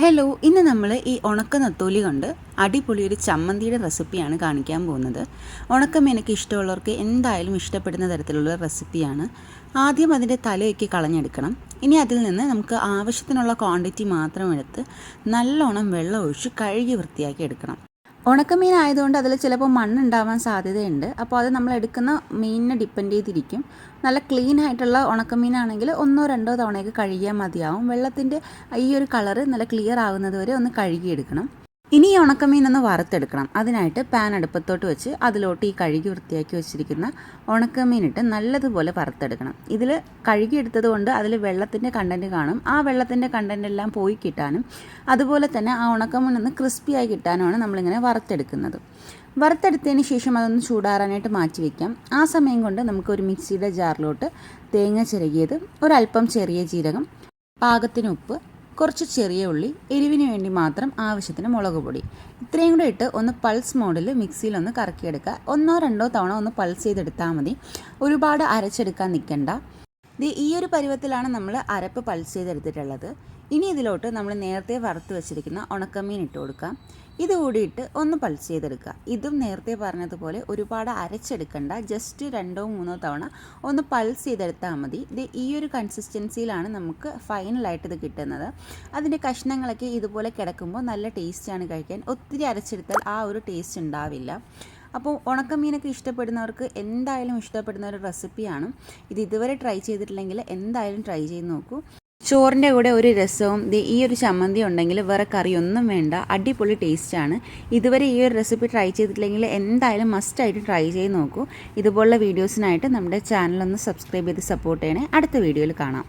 Hello ഇന്ന് നമ്മൾ ഈ ഉണക്ക നത്തോലി കൊണ്ട് അടിപൊളി ഒരു ചമ്മന്തിയുടെ റെസിപ്പിയാണ് കാണിക്കാൻ പോകുന്നത്. ഉണക്കം എനിക്ക് ഇഷ്ടമുള്ളവർക്ക് എന്തായാലും ഇഷ്ടപ്പെടുന്ന തരത്തിലുള്ള റെസിപ്പിയാണ്. ആദ്യം അതിന്റെ തലയൊക്കെ കളഞ്ഞെടുക്കണം. ഇനി അതിൽ നിന്ന് നമുക്ക് ആവശ്യത്തിനുള്ള ക്വാണ്ടിറ്റി മാത്രം എടുത്ത് നല്ലോണം വെള്ളം ഒഴിച്ച് കഴുകി വൃത്തിയാക്കി എടുക്കണം. ഉണക്കമീൻ ആയതുകൊണ്ട് അതിൽ ചിലപ്പോൾ മണ്ണുണ്ടാവാൻ സാധ്യതയുണ്ട്. അപ്പോൾ അത് നമ്മൾ എടുക്കുന്ന മീനിനെ ഡിപ്പെൻഡ് ചെയ്തിരിക്കും. നല്ല ക്ലീൻ ആയിട്ടുള്ള ഉണക്കമീനാണെങ്കിൽ ഒന്നോ രണ്ടോ തവണയൊക്കെ കഴുകിയാൽ മതിയാവും. വെള്ളത്തിന്റെ ഈ ഒരു കളറ് നല്ല ക്ലിയർ ആകുന്നത് വരെ ഒന്ന് കഴുകിയെടുക്കണം. ഇനി ഉണക്കമീൻ ഒന്ന് വറുത്തെടുക്കണം. അതിനായിട്ട് പാൻ അടുപ്പത്തോട്ട് വെച്ച് അതിലോട്ട് ഈ കഴുകി വൃത്തിയാക്കി വെച്ചിരിക്കുന്ന ഉണക്കമീൻ ഇട്ട് നല്ലതുപോലെ വറുത്തെടുക്കണം. ഇതിൽ കഴുകിയെടുത്തത് കൊണ്ട് അതിൽ വെള്ളത്തിന്റെ കണ്ടന്റ് കാണും. ആ വെള്ളത്തിന്റെ കണ്ടന്റ് എല്ലാം പോയി കിട്ടാനും അതുപോലെ തന്നെ ആ ഉണക്കമീൻ ഒന്ന് ക്രിസ്പിയായി കിട്ടാനുമാണ് നമ്മളിങ്ങനെ വറുത്തെടുക്കുന്നത്. വറുത്തെടുത്തതിന് ശേഷം അതൊന്ന് ചൂടാറാനായിട്ട് മാറ്റി വയ്ക്കാം ആ സമയം കൊണ്ട് നമുക്ക് ഒരു മിക്സിയുടെ ജാറിലോട്ട് തേങ്ങ ചിരകിയത് ഒരല്പം ചെറിയ ജീരകം പാകത്തിന് ഉപ്പ് കുറച്ച് ചെറിയ ഉള്ളി എരിവിന് വേണ്ടി മാത്രം ആവശ്യത്തിന് മുളക് പൊടി. ഇത്രയും കൂടെ ഇട്ട് ഒന്ന് പൾസ് മോഡിൽ മിക്സിയിൽ ഒന്ന് കറക്കിയെടുക്കുക. ഒന്നോ രണ്ടോ തവണ ഒന്ന് പൾസ് ചെയ്തെടുത്താൽ മതി. ഒരുപാട് അരച്ചെടുക്കാൻ നിൽക്കണ്ട. ഈ ഒരു പരുവത്തിലാണ് നമ്മൾ അരപ്പ് പൾസ് ചെയ്തെടുത്തിട്ടുള്ളത്. ഇനി ഇതിലോട്ട് നമ്മൾ നേരത്തെ വറുത്ത് വെച്ചിരിക്കുന്ന ഉണക്കമീൻ ഇട്ട് കൊടുക്കാം. ഇത് കൂടിയിട്ട് ഒന്ന് പൾസ് ചെയ്തെടുക്കുക. ഇതും നേരത്തെ പറഞ്ഞതുപോലെ ഒരുപാട് അരച്ചെടുക്കണ്ട. ജസ്റ്റ് രണ്ടോ മൂന്നോ തവണ ഒന്ന് പൾസ് ചെയ്തെടുത്താൽ മതി. ഇത് ഈ ഒരു കൺസിസ്റ്റൻസിയിലാണ് നമുക്ക് ഫൈനലായിട്ട് ഇത് കിട്ടുന്നത്. അതിന്റെ കഷ്ണങ്ങളൊക്കെ ഇതുപോലെ കിടക്കുമ്പോൾ നല്ല ടേസ്റ്റാണ് കഴിക്കാൻ. ഒത്തിരി അരച്ചെടുത്താൽ ആ ഒരു ടേസ്റ്റ് ഉണ്ടാവില്ല. അപ്പോൾ ഉണക്കമീനൊക്കെ ഇഷ്ടപ്പെടുന്നവർക്ക് എന്തായാലും ഇഷ്ടപ്പെടുന്ന ഒരു റെസിപ്പിയാണ് ഇത് ഇതുവരെ ട്രൈ ചെയ്തിട്ടില്ലെങ്കിൽ എന്തായാലും ട്രൈ ചെയ്ത് നോക്കൂ. ചോറിന്റെ കൂടെ ഒരു രസവും ഈ ഒരു ചമ്മന്തി ഉണ്ടെങ്കിൽ വേറെ കറിയൊന്നും വേണ്ട. അടിപൊളി ടേസ്റ്റാണ് ഇതുവരെ ഈ ഒരു റെസിപ്പി ട്രൈ ചെയ്തിട്ടില്ലെങ്കിൽ എന്തായാലും മസ്റ്റായിട്ട് ട്രൈ ചെയ്ത് നോക്കൂ. ഇതുപോലുള്ള വീഡിയോസിനായിട്ട് നമ്മുടെ ചാനലൊന്ന് സബ്സ്ക്രൈബ് ചെയ്ത് സപ്പോർട്ട് ചെയ്യണേ. അടുത്ത വീഡിയോയിൽ കാണാം.